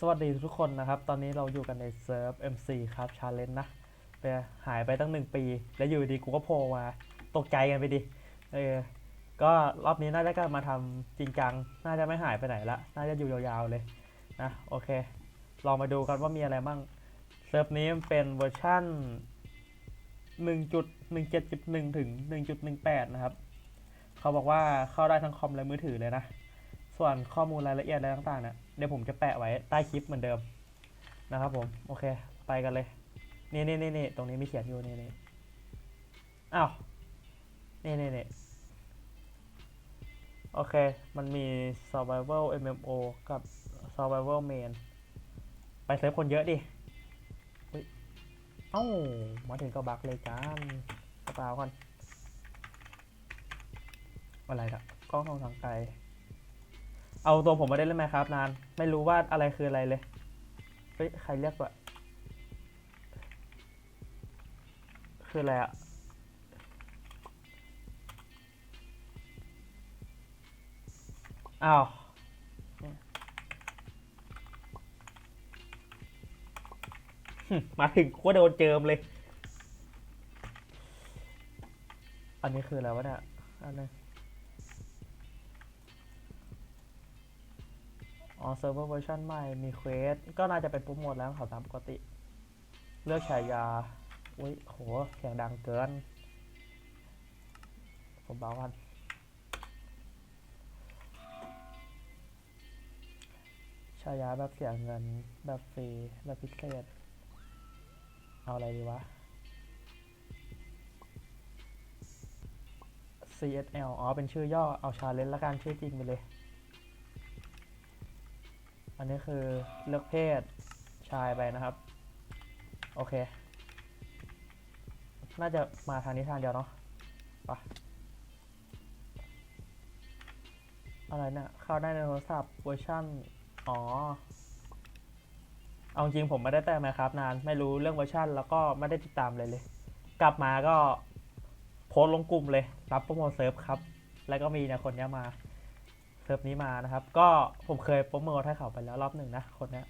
สวัสดีทุกคนนะครับ ตอนนี้เราอยู่กันในเซิร์ฟ MC ครับชาเลนจ์นะไปหายไปตั้งหนึ่งปี แล้วอยู่ดีกูก็โผล่มา ตกใจกันไปดิ เออ ก็รอบนี้น่าจะกลับมาทำจริงจัง น่าจะไม่หายไปไหนละ น่าจะอยู่ยาวๆเลยนะ โอเค ลองมาดูกันว่ามีอะไรบ้างเซิร์ฟนี้มันเป็นเวอร์ชั่น 1.17.1 ถึง 1.18 นะครับ เขาบอกว่าเข้าได้ทั้งคอมและมือถือเลยนะ ส่วนข้อมูลรายละเอียดอะไรต่างๆเนี่ยเดี๋ยวผมจะแปะไว้ใต้คลิปเหมือนเดิมนะครับผมโอเคไปกันเลยนี่นี่นี่นี่ตรงนี้มีเขียนอยู่นี่นี่อ้าวนี่นี่นี่โอเค มันมี survival MMO กับ survival main ไปเซิร์ฟคนเยอะดิอุ๊ยเอ้า มาถึงก็บักเลยกันกระเป๋าก่อน อะไรนะกล้องทองทางไกล เอาตัวผมมาได้เล่นไหมครับนาน ไม่รู้ว่าอะไรคืออะไรเลย เฮ้ย ใครเรียกวะคืออะไรอะอ้าวมาถึงก็โดนเจิมเลย อันนี้คืออะไรวะเนี่ยอันนี้ อ๋อเซิร์ฟเวอร์เวอร์ชันใหม่ มีเควส ก็น่าจะเป็นโปรโมทแล้วเขาตามปกติ เลือกฉายา อุ้ยโหเสียงดังเกิน ผมเบากันฉายาแบบเสียเงิน แบบฟรี แบบพิเศษ เอาอะไรดีวะ CSL อ๋อ เป็นชื่อย่อ เอาชาเลนจ์ละกัน ชื่อจริงไปเลย อันนี้คือเลือกเพศชายไปนะครับ โอเค น่าจะมาทางนี้ทางเดียวเนาะไปะอะไรเนี่ยเข้าได้ในโทรศัพท์เวอร์ชันอ๋อ เอาจริงผมไม่ได้แต่มาครับนาน ไม่รู้เรื่องเวอร์ชันแล้วก็ไม่ได้ติดตามเลยเลย กลับมาก็โพสลงกลุ่มเลย รับโปรโมทเซิร์ฟครับ แล้วก็มีเนยคนเนี้ยมา เซิร์ฟนี้มานะครับ ก็ผมเคยโปรโมทให้เขาไปแล้วรอบหนึ่งนะคนนี้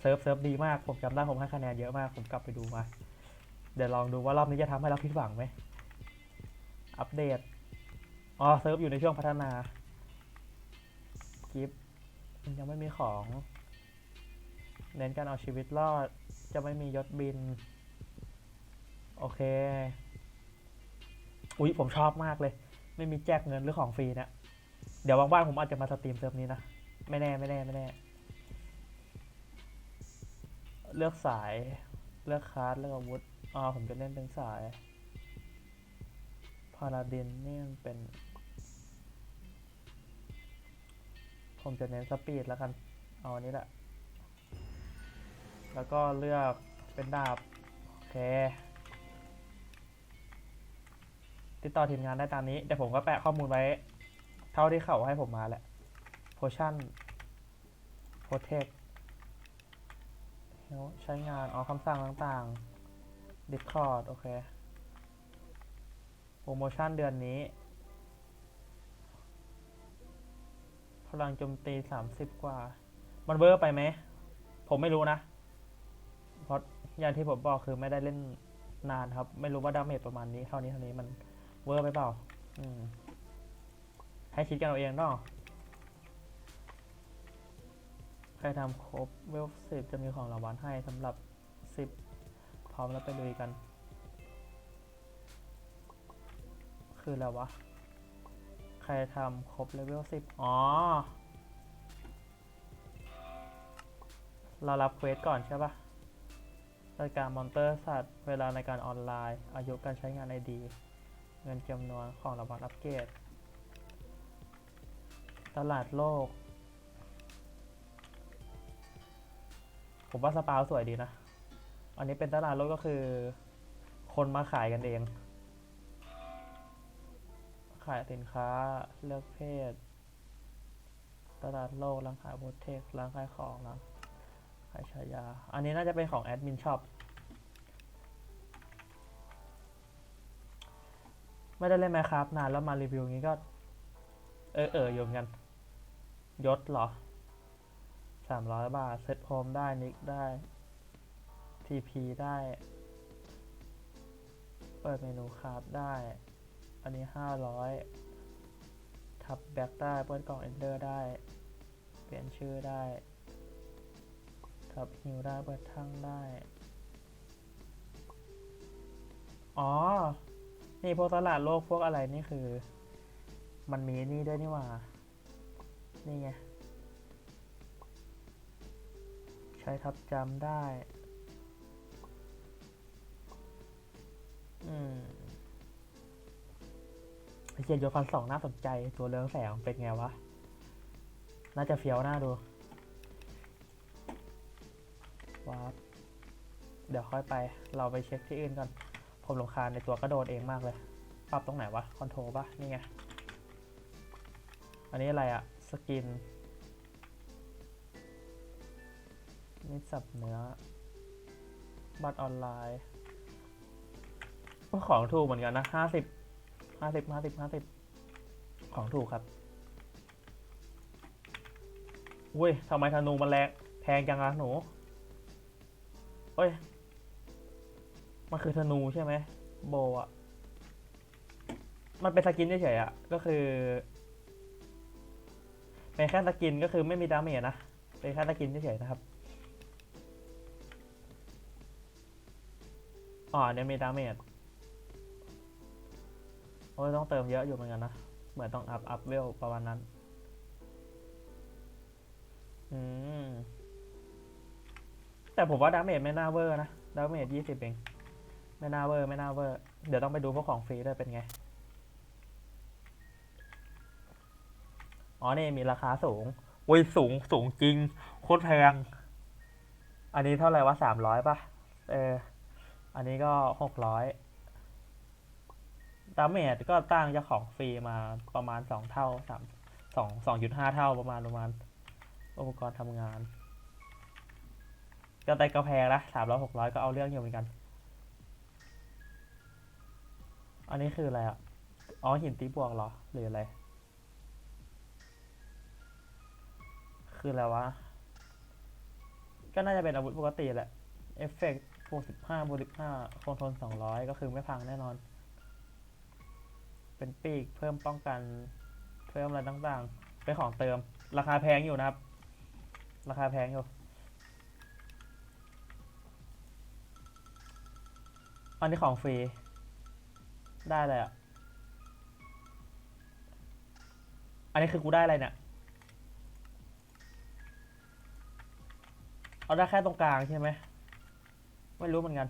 เซิร์ฟเซิร์ฟดีมากผมจำได้ผมให้คะแนนเยอะมากผมกลับไปดูมา เดี๋ยวลองดูว่ารอบนี้จะทำให้เราผิดหวังไหมอัปเดตอ๋อเซิร์ฟอยู่ในช่วงพัฒนากิฟมันยังไม่มีของเน้นการเอาชีวิตรอดจะไม่มียศบิน โอเค อุ๊ย ผมชอบมากเลย ไม่มีแจกเงินหรือของฟรีเนะ เดี๋ยวว่างๆผมอาจจะมาสตรีมเซิร์ฟนี้นะ ไม่แน่ไม่แน่ไม่แน่ เลือกสาย เลือกคลาสเลือกอาวุธอ๋อผมจะเล่นเป็นสาย พาราดินนี่มันเป็น ผมจะเน้นสปีดแล้วกัน เอาอันนี้แหละ แล้วก็เลือกเป็นดาบ โอเคติดต่อทีมงานได้ตามนี้เดี๋ยวผมก็แปะข้อมูลไว้ เท่าที่เขาให้ผมมาแหละ potion protect ใช้งานอ๋อคำสั่งต่างๆ discord โอเค โปรโมชั่นเดือนนี้ พลังโจมตี 30 กว่า มันเวอร์ไปไหม ผมไม่รู้นะ เพราะอย่างที่ผมบอกคือไม่ได้เล่นนานครับ ไม่รู้ว่าดาเมจประมาณนี้ เท่านี้เท่านี้มันเวอร์ไปเปล่า อืม ให้คิดกันเอาเองเนาะใครทำครบเวลสิบจะมีของรางวัลให้สำหรับสิบพร้อมแล้วไปลุยกัน คืออะไรวะ ใครทำครบเลเวลสิบอ๋อ เรารับเควสก่อนใช่ปะรายการมอนเตอร์สัตว์ เวลาในการออนไลน์ อายุการใช้งานไอดี เงินจำนวนของรางวัลอัปเกรด ตลาดโลก ผมว่าสปาวสวยดีนะ อันนี้เป็นตลาดโลกก็คือ คนมาขายกันเอง ขายสินค้าเลือกเพศ ตลาดโลกร้านขายโปรเทคร้านขายของร้านขายฉายา อันนี้น่าจะเป็นของแอดมินช็อปไม่ได้เล่นไหมครับนานแล้วมารีวิวงี้ก็ เออเอออยู่เหมือนกัน ยศเหรอสามร้อยบาท เซตโฮมได้ นิกได้ TP ได้ เปิดเมนูคราฟได้ อันนี้ห้าร้อยทับแบ็กได้ เปิดกล่อง Ender ได้ เปลี่ยนชื่อได้ ทับฮิวได้ เปิดทั้งได้ อ๋อ นี่พวกตลาดโลกพวกอะไรนี่คือ มันมีนี่ด้วยนี่ว่า นี่ไง ใช้ทับจำได้ อืมเกียนโยคันสองน่าสนใจตัวเรืองแสงเป็นไงวะ น่าจะเฟี้ยวน่าดูว้าบเดี๋ยวค่อยไป เราไปเช็คที่อื่นก่อน ผมลงคาญในตัวกระโดดเองมากเลย ปรับตรงไหนวะ คอนโทรลปะนี่ไง อันนี้อะไรอะ สกินนี่สับเนื้อ บัตรออนไลน์ก็ของถูกเหมือนกันนะห้าสิบห้าสิบห้าสิบห้าสิบของถูกครับอุ้ยทำไมธนูมันแรงแพงจังอะหนูเอ้ย มันคือธนูใช่ไหมโบอะมันเป็นสกินเฉยๆอะก็คือ เป็นแค่สกินก็คือไม่มีดาเมจนะ เป็นแค่สกินเฉยๆนะครับ อ๋อเนี่ยมีดาเมจ โอ้ยต้องเติมเยอะอยู่เหมือนกันนะ เหมือนต้องอัพอัพเวลประมาณนั้น อืม แต่ผมว่าดาเมจไม่น่าเวอร์นะ ดาเมจยี่สิบเอง ไม่น่าเวอร์ไม่น่าเวอร์ เดี๋ยวต้องไปดูพวกของฟรีด้วยเป็นไง อ๋อนี่มีราคาสูงอุ้ยสูงสูงจริง โคตรแพง อันนี้เท่าไหร่วะสามร้อยป่ะ เออ อันนี้ก็หกร้อยดาเมจก็ตั้งจาของฟรีมาประมาณสองเท่าสามสองสองจุดห้าเท่าประมาณประมาณ อุปกรณ์ทำงาน ก็แต่กระแพงละสามร้อยหกร้อยก็เอาเรื่องอยู่เหมือนกัน อันนี้คืออะไรอะ อ๋อหินตีบวกเหรอ หรืออะไร คืออะไรวะ ก็น่าจะเป็นอาวุธปกติแหละ เอฟเฟกต์บวกสิบห้าบวกสิบห้าคงทนสองร้อยก็คือไม่พังแน่นอน เป็นปีกเพิ่มป้องกัน เพิ่มอะไรต่างๆ เป็นของเติม ราคาแพงอยู่นะครับ ราคาแพงอยู่ อันนี้ของฟรี ได้เลยอะ อันนี้คือกูได้อะไรเนี่ย เอาได้แค่ตรงกลางใช่ไหม ไม่รู้เหมือนกัน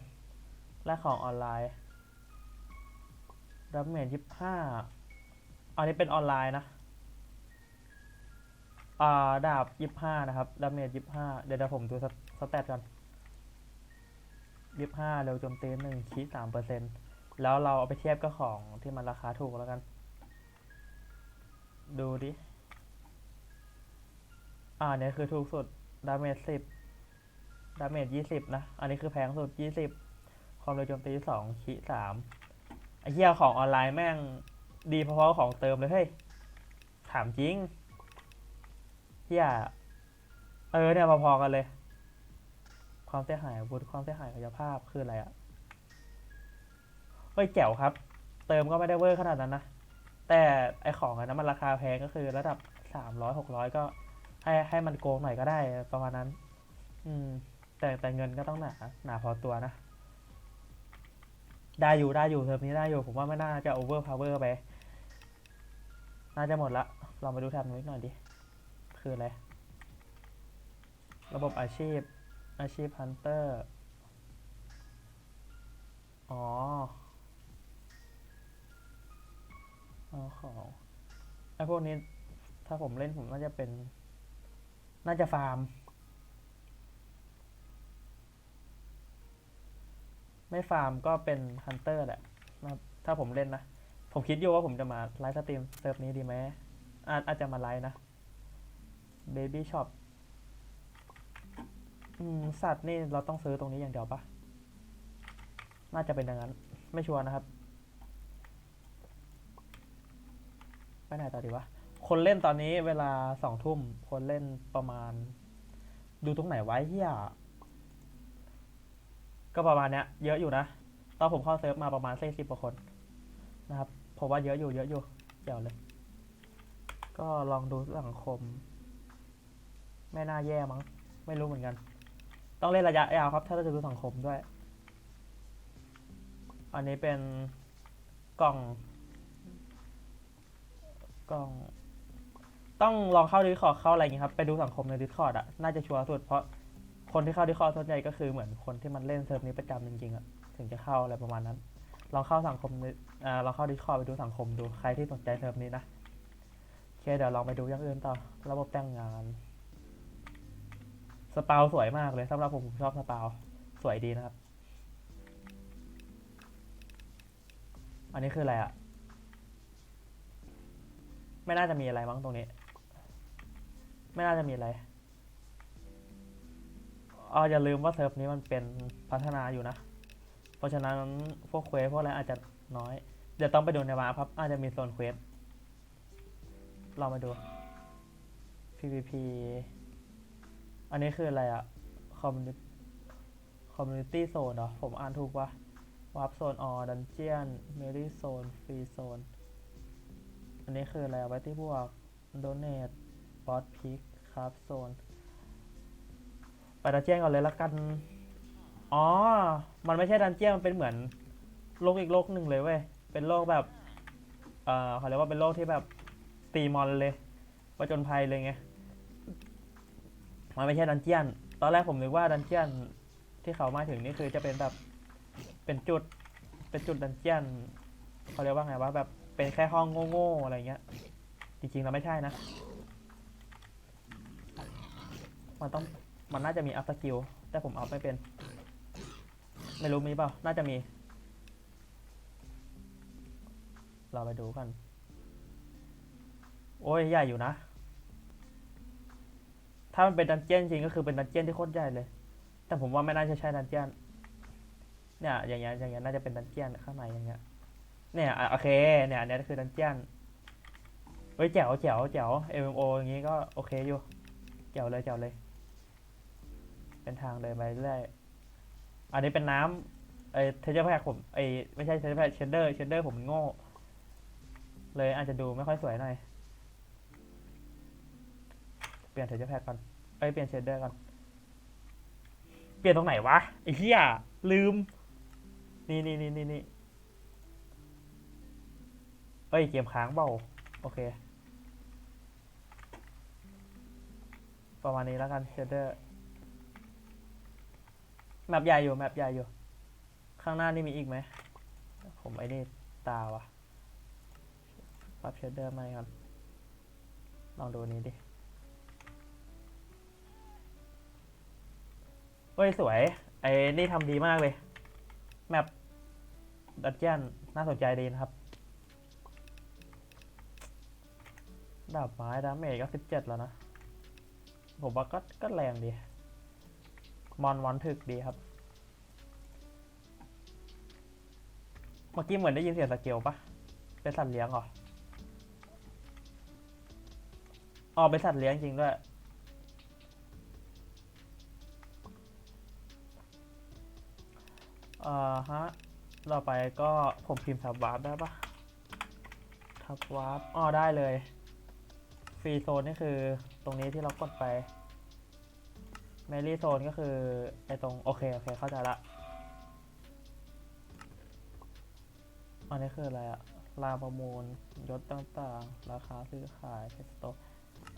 และของออนไลน์ดับเมจยี่ห้าอันนี้เป็นออนไลน์นะ อ่า ดาบยี่ห้านะครับดาเมจยี่ห้าเดี๋ยวเดี๋ยวผมดูสแตทก่อนยี่ห้าเร็วโจมตีหนึ่งคีสามเปอร์เซ็นต์แล้วเราเอาไปเทียบกับของที่มันราคาถูกแล้วกัน ดูดิ อ่าเนี่ยคือถูกสุด ดาเมจสิบ ดาเมจยี่สิบนะ อันนี้คือแพงสุดยี่สิบความเร็วโจมตีสองขีสามไอ้เหี้ยของออนไลน์แม่งดีพอๆกับของเติมเลยเฮ้ย ถามจริงเหี้ยเออเนี่ยพอๆกันเลย ความเสียหายอาวุธความเสียหายกายภาพคืออะไรอะเฮ้ยแจ๋วครับ เติมก็ไม่ได้เวอร์ขนาดนั้นนะ แต่ไอของอันนั้นมันราคาแพงก็คือระดับสามร้อยหกร้อยก็ให้ให้มันโกงหน่อยก็ได้ประมาณนั้น อืม แต่แต่เงินก็ต้องหนาหนาพอตัวนะ ได้อยู่ได้อยู่เทอมนี้ได้อยู่ ผมว่าไม่น่าจะโอเวอร์พาวเวอร์ไป น่าจะหมดละ ลองไปดูแท็บนู้นหน่อยดิ คืออะไร ระบบอาชีพ อาชีพฮันเตอร์ อ๋อเอาของไอพวกนี้ถ้าผมเล่นผมน่าจะเป็น น่าจะฟาร์ม ไม่ฟาร์มก็เป็นฮันเตอร์แหละนะครับถ้าผมเล่นนะ ผมคิดอยู่ว่าผมจะมาไลฟ์สตรีมเซิร์ฟนี้ดีไหมอาจอาจจะมาไลฟ์นะ Baby Shop อืมสัตว์นี่เราต้องซื้อตรงนี้อย่างเดียวปะน่าจะเป็นอย่างนั้น ไม่ชัวร์นะครับ ไปไหนต่อดีวะ คนเล่นตอนนี้เวลาสองทุ่ม คนเล่นประมาณ ดูตรงไหนไว้เฮีย ก็ประมาณเนี้ยเยอะอยู่นะ ตอนผมเข้าเซิร์ฟมาประมาณสี่สิบกว่าคนนะครับผมว่าเยอะอยู่เยอะอยู่เจ๋วเลย ก็ลองดูสังคม ไม่น่าแย่มั้ง ไม่รู้เหมือนกัน ต้องเล่นระยะยาวครับ ถ้าเราจะดูสังคมด้วย อันนี้เป็นกล่อง กล่อง ต้องลองเข้าดิสคอร์ดเข้าอะไรอย่างงี้ครับ ไปดูสังคมในดิสคอร์ดอะน่าจะชัวร์สุดเพราะ คนที่เข้าดิสคอร์ดส่วนใหญ่ก็คือเหมือนคนที่มันเล่นเซิร์ฟนี้ประจำจริงๆอะถึงจะเข้าอะไรประมาณนั้น ลองเข้าสังคมในอ่าลองเข้าดิสคอร์ไปดูสังคมดูใครที่สนใจเซิร์ฟนี้นะโอเคเดี๋ยวลองไปดูอย่างอื่นต่อ ระบบแต่งงาน สปาวสวยมากเลยสำหรับผมผมชอบสปาวสวยดีนะครับ อันนี้คืออะไรอะไม่น่าจะมีอะไรมั้งตรงนี้ ไม่น่าจะมีอะไร อ๋ออย่าลืมว่าเซิร์ฟนี้มันเป็นพัฒนาอยู่นะ เพราะฉะนั้นพวกเควสพวกอะไรอาจจะน้อย เดี๋ยวต้องไปดูในมาครับอาจจะมีโซนเควสลองมาดู PVP อันนี้คืออะไรอะ Community Community Zone เหรอ ผมอ่านถูกปะ Warp Zone อ๋อ Dungeon Melee Zone Free Zone อันนี้คืออะไรไว้ที่พวก Donate Boss Pick Craft Zone ไป ดันเจียนก่อนเลยละกัน อ๋อ มันไม่ใช่ดันเจียนมันเป็นเหมือนโลกอีกโลกหนึ่งเลยเว้ย เป็นโลกแบบ เอ่อเขาเรียกว่าเป็นโลกที่แบบตีมอนเลยประจนภัยเลยไง มันไม่ใช่ดันเจียน ตอนแรกผมนึกว่าดันเจียนที่เขามาถึงนี่คือจะเป็นแบบ เป็นจุด เป็นจุดดันเจียนเขาเรียกว่าไงว่าแบบเป็นแค่ห้องโง่ๆอะไรเงี้ย จริงๆแล้วไม่ใช่นะ มันต้อง มันน่าจะมีอัพสกิลแต่ผมอัพไม่เป็น ไม่รู้มีเปล่า น่าจะมี เราไปดูกัน โอ้ยใหญ่อยู่นะ ถ้ามันเป็นดันเจี้ยนจริงก็คือเป็นดันเจี้ยนที่โคตรใหญ่เลย แต่ผมว่าไม่น่าจะใช่ดันเจี้ยน เนี่ย อย่างเงี้ย อย่างเงี้ย น่าจะเป็นดันเจี้ยนข้างในอย่างเงี้ย เนี่ยอะโอเค เนี่ย อันนี้คือดันเจี้ยนเฮ้ยแจ๋วแจ๋วแจ๋ว MMO อย่างงี้ก็โอเคอยู่ แจ๋วเลยแจ๋วเลย เป็นทางเดินไปเรื่อยอันนี้เป็นน้ำไอเทเจอร์แพกผมไอไม่ใช่เทเจอร์แพกเชนเดอร์เชนเดอร์ผมโง่ เลยอาจจะดูไม่ค่อยสวยหน่อย เปลี่ยนเทเจอร์แพกก่อนเอ้ยเปลี่ยนเชนเดอร์ก่อน เปลี่ยนตรงไหนวะไอ้เหี้ยลืม นี่นี่นี่นี่นี่เอ้ยเกมค้างเปล่าโอเค ประมาณนี้แล้วกันเชดเดอร์ แมปใหญ่อยู่แมปใหญ่อยู่ ข้างหน้านี่มีอีกไหม ผมไอ้นี่ตาวะปรับเชดเดอร์ใหม่ก่อนลองดูนี้ดิเฮ้ย สวย ไอ้นี่ทำดีมากเลย แมปดัจเจียนน่าสนใจดีนะครับ ดาบไม้ดาเมจก็สิบเจ็ดแล้วนะ ผมว่าก็ก็แรงดี มอนวันถึกดีครับ เมื่อกี้เหมือนได้ยินเสียงสเกลปะเป็นสัตว์เลี้ยงเหรออ๋อเป็นสัตว์เลี้ยงจริงด้วยอ่าฮะ ต่อไปก็ผมพิมพ์ทับวาร์ปได้ปะทับวาร์ปอ๋อได้เลย ฟรีโซนนี่คือตรงนี้ที่เรากดไป เมลี่โซนก็คือไอตรง โอเค โอเค เข้าใจละอันนี้คืออะไรอะรางประมูลยศต่างๆ ราคาซื้อขายเทสโต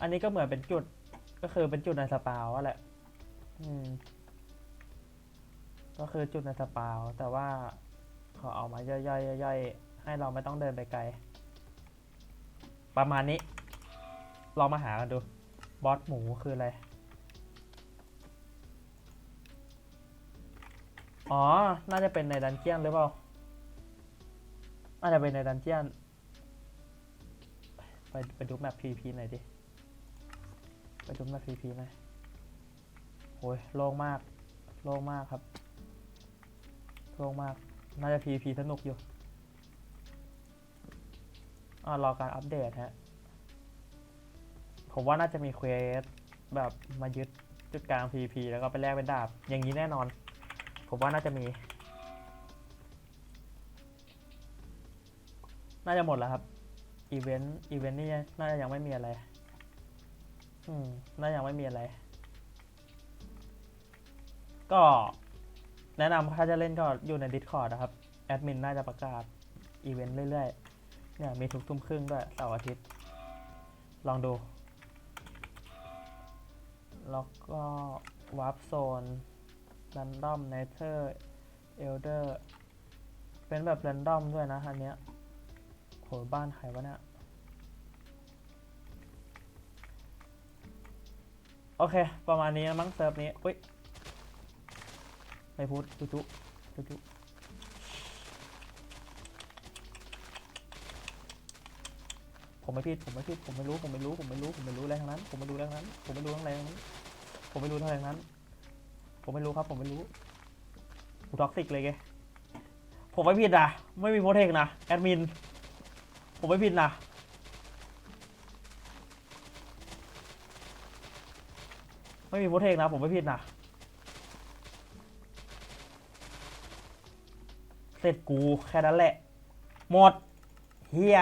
อันนี้ก็เหมือนเป็นจุดก็คือเป็นจุดในสปาวะแหละ อืม ก็คือจุดในสปาวแต่ว่าเขาเอามาย่อยๆย่อยๆให้เราไม่ต้องเดินไปไกล ประมาณนี้ ลองมาหากันดู บอสหมูคืออะไร อ๋อ น่าจะเป็นในดันเจียนหรือเปล่า น่าจะเป็นในดันเจียน ไปไปดูแมป PVP หน่อยดิ ไปดูแมป PVP หน่อยโอ้ยโล่งมาก โล่งมากครับ โล่งมาก น่าจะ PVP สนุกอยู่อ่ารอการอัปเดตฮะ ผมว่าน่าจะมีเควสแบบมายึดจุดกลาง PVP แล้วก็ไปแลกเป็นดาบ อย่างนี้แน่นอน ผมว่าน่าจะมี น่าจะหมดแล้วครับ อีเวนต์ อีเวนต์นี่น่าจะยังไม่มีอะไร อืม น่าจะยังไม่มีอะไร ก็แนะนำถ้าจะเล่นก็อยู่ใน Discord นะครับ แอดมินน่าจะประกาศอีเวนต์เรื่อยๆ เนี่ยมีทุกทุ่มครึ่งด้วยเสาร์อาทิตย์ ลองดู แล้วก็วาร์ปโซน รันดอมเนเธอร์เอลเดอร์เป็นแบบรันดอมด้วยนะอันเนี้ยโหบ้านใครวะเนี่ยโอเค ประมาณนี้มั้งเซิร์ฟนี้อุ้ยไม่พูดจุจุจุจุผมไม่ผิดผมไม่ผิดผมไม่รู้ ผมไม่รู้ ผมไม่รู้ ผมไม่รู้อะไรทั้งนั้น ผมไม่รู้เรื่องนั้น ผมไม่รู้เรื่องอะไรทั้งนั้น ผมไม่รู้เท่านั้น ผมไม่รู้ครับ ผมไม่รู้กูท็อกซิกเลยแกผมไม่ผิดนะ ไม่มีโปรเทคนะ แอดมิน ผมไม่ผิดนะ ไม่มีโปรเทคนะ ผมไม่ผิดนะ เสร็จกูแค่นั้นแหละ หมด เฮีย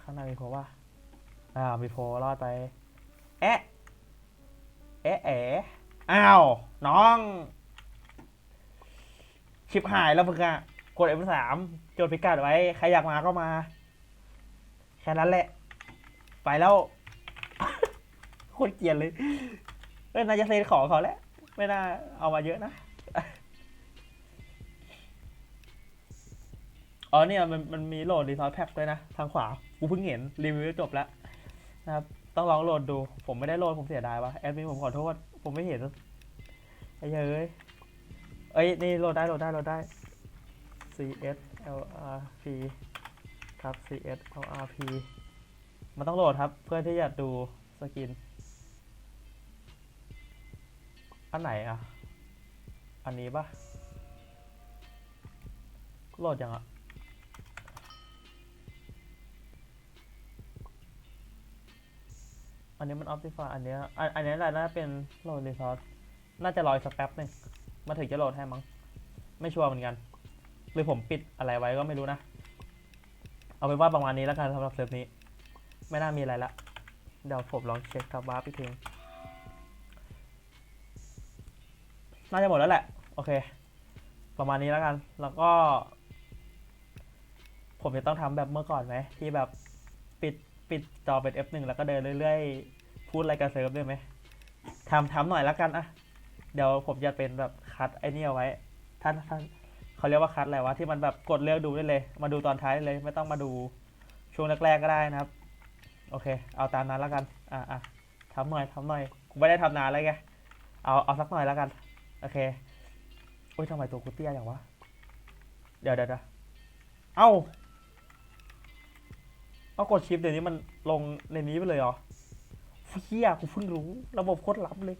ข้างในมีโพว่า อ่า มีโพรอดไป แอะ เอ๊ะเอ๋อ้าว น้อง ชิบหายแล้วมึงอะกด F3 จดพิกัดไว้ ใครอยากมาก็มา แค่นั้นแหละ ไปแล้ว โคตรเกลียดเลยเอ้ยน่าจะเซ็นของเขาแล้วไม่น่าเอามาเยอะนะ อ๋อเนี่ยมันมันมีโหลดรีซอสแพ็กด้วยนะ ทางขวา กูเพิ่งเห็น รีวิวจบแล้วนะครับ ต้องลองโหลดดู ผมไม่ได้โหลดผมเสียดายวะแอดมินผมขอโทษ ผมไม่เห็นไอ้เหี้ยเอ้ยเอ้ยนี่โหลดได้โหลดได้โหลดได้ CS LRP ครับ CS LRP มันต้องโหลดครับ เพื่อที่จะดูสกิน อันไหนอะ อันนี้ปะโหลดยังอะ อันนี้มันออ t ติฟาอันเนี้ยอันอันนี้แหละน่าจะเป็นโหลดรีซอสน่าจะรออีกสักแป๊บหนึ่งมาถึงจะโหลดให้มั้ง ไม่ชัวร์เหมือนกัน หรือผมปิดอะไรไว้ก็ไม่รู้นะ เอาเป็นว่าประมาณนี้แล้วกันสำหรับเซิร์ฟนี้ ไม่น่ามีอะไรละ เดี๋ยวผมลองเช็คทับวาร์ปอีกทีน่าจะหมดแล้วแหละ โอเค ประมาณนี้แล้วกัน แล้วก็ ผมจะต้องทำแบบเมื่อก่อนไหมที่แบบปิด ปิดจอเป็น F1 แล้วก็เดินเรื่อยๆ พูดอะไรกับเซิร์ฟได้ไหมทำทำหน่อยแล้วกันอะเดี๋ยวผมจะเป็นแบบคัดไอ้นี่เอาไว้ท่านท่านเขาเรียกว่าคัดอะไรวะที่มันแบบกดเลือกดูได้เลย มาดูตอนท้ายเลย ไม่ต้องมาดูช่วงแรกๆก็ได้นะครับ โอเค เอาตามนั้นแล้วกัน อะอะทำหน่อยทำหน่อยกูไม่ได้ทำนานแล้วไงเอาเอาสักหน่อยแล้วกัน โอเคโอ้ยทำไมตัวกูเตี้ยอย่างวะเดี๋ยวเดี๋ยวเดี๋ยวเอ้า เอากดชิปเดี๋ยวนี้มันลงในนี้ไปเลยเหรอเฮียกูเพิ่งรู้ ระบบโคตรลับเลย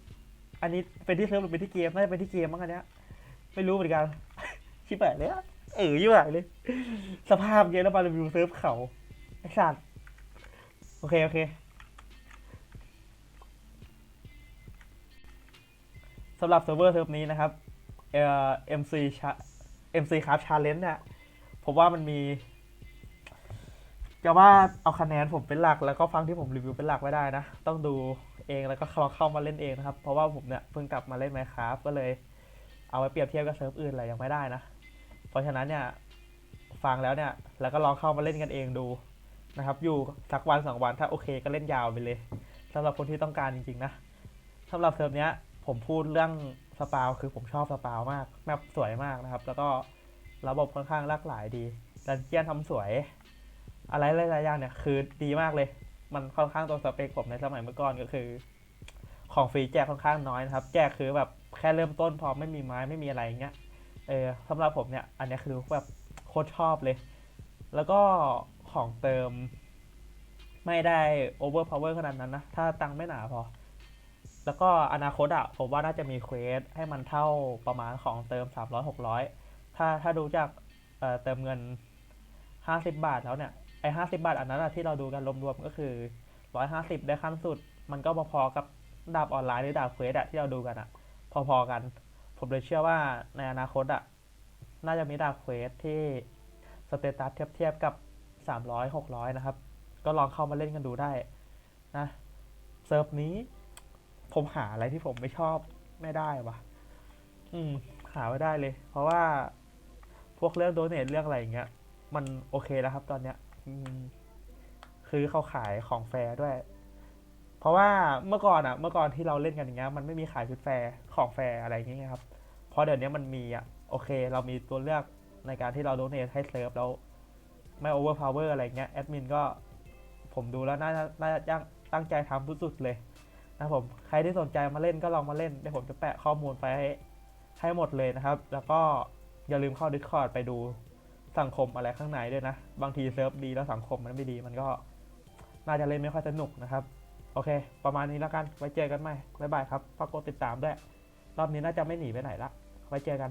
อันนี้เป็นที่เซิร์ฟหรือเป็นที่เกมน่าจะเป็นที่เกมมั้งอันเนี้ย ไม่รู้เหมือนกัน ชิบหายเลยเออชิบหายเลย สภาพเยอะแล้วมารีวิวเซิร์ฟเขาไอ้สัตว์โอเค โอเคสำหรับเซิร์ฟเวอร์เซิร์ฟนี้นะครับเอ่อ MC ชา MC ครับชาเลนจ์เนี่ยผมว่ามันมี จะว่าเอาคะแนนผมเป็นหลักแล้วก็ฟังที่ผมรีวิวเป็นหลักไม่ได้นะ ต้องดูเองแล้วก็ลองเข้ามาเล่นเองนะครับ เพราะว่าผมเนี่ยเพิ่งกลับมาเล่น Minecraft ก็เลย เอาไปเปรียบเทียบกับเซิร์ฟอื่นอะไรยังไม่ได้นะ เพราะฉะนั้นเนี่ยฟังแล้วเนี่ยแล้วก็ลองเข้ามาเล่นกันเองดูนะครับ อยู่สักวันสองวันถ้าโอเคก็เล่นยาวไปเลยสำหรับคนที่ต้องการจริงๆนะสำหรับเซิร์ฟเนี้ยผมพูดเรื่องสปาวคือผมชอบสปาวมากแมปสวยมากนะครับ แล้วก็ระบบค่อนข้างหลากหลายดีดันเจียนทำสวย อะไรหลายๆอย่างเนี่ยคือดีมากเลย มันค่อนข้างตรงสเปคผมในสมัยเมื่อก่อนก็คือ ของฟรีแจกค่อนข้างน้อยนะครับ แจกคือแบบแค่เริ่มต้นพอไม่มีไม้ไม่มีอะไรอย่างเงี้ย เออสำหรับผมเนี่ย อันนี้คือแบบโคตรชอบเลย แล้วก็ของเติม ไม่ได้โอเวอร์พาวเวอร์ขนาดนั้นนะ ถ้าตังค์ไม่หนาพอ แล้วก็อนาคตอะผมว่าน่าจะมีเควสให้มันเท่าประมาณของเติม 300 600 ถ้าถ้าดูจากเเติมเงิน 50 บาทแล้วเนี่ย ไอ้50บาทอันนั้นอะที่เราดูกันรวมๆก็คือร้อยห้าสิบได้ขั้นสุด มันก็พอๆกับดาบออนไลน์หรือดาบเควสอะที่เราดูกันอะพอๆกัน ผมเลยเชื่อว่าในอนาคตอะน่าจะมีดาบเควสที่สเตตัสเทียบๆกับสามร้อยหกร้อยนะครับ ก็ลองเข้ามาเล่นกันดูได้นะเซิร์ฟนี้ ผมหาอะไรที่ผมไม่ชอบไม่ได้วะอืม หาไม่ได้เลย เพราะว่าพวกเรื่องโดเนทเรื่องอะไรอย่างเงี้ย มันโอเคแล้วครับตอนเนี้ย คือเขาขายของแฟร์ด้วย เพราะว่าเมื่อก่อนอะเมื่อก่อนที่เราเล่นกันอย่างเงี้ย มันไม่มีขายชุดแฟร์ของแฟร์อะไรอย่างเงี้ยครับ เพราะเดี๋ยวนี้มันมีอะโอเค เรามีตัวเลือกในการที่เราโดเนทให้เซิร์ฟแล้วไม่โอเวอร์พาวเวอร์อะไรเงี้ยแอดมินก็ผมดูแล้วน่าจะน่าจะตั้งตั้งใจทำสุดๆเลยนะผมใครที่สนใจมาเล่นก็ลองมาเล่นเดี๋ยวผมจะแปะข้อมูลไปให้ให้หมดเลยนะครับ แล้วก็อย่าลืมเข้า Discord ไปดู สังคมอะไรข้างในด้วยนะ บางทีเซิร์ฟดีแล้วสังคมมันไม่ดีมันก็น่าจะเล่นไม่ค่อยสนุกนะครับ โอเค ประมาณนี้แล้วกันไว้เจอกันใหม่บ๊ายบายครับฝากกดติดตามด้วย รอบนี้น่าจะไม่หนีไปไหนละไว้เจอกัน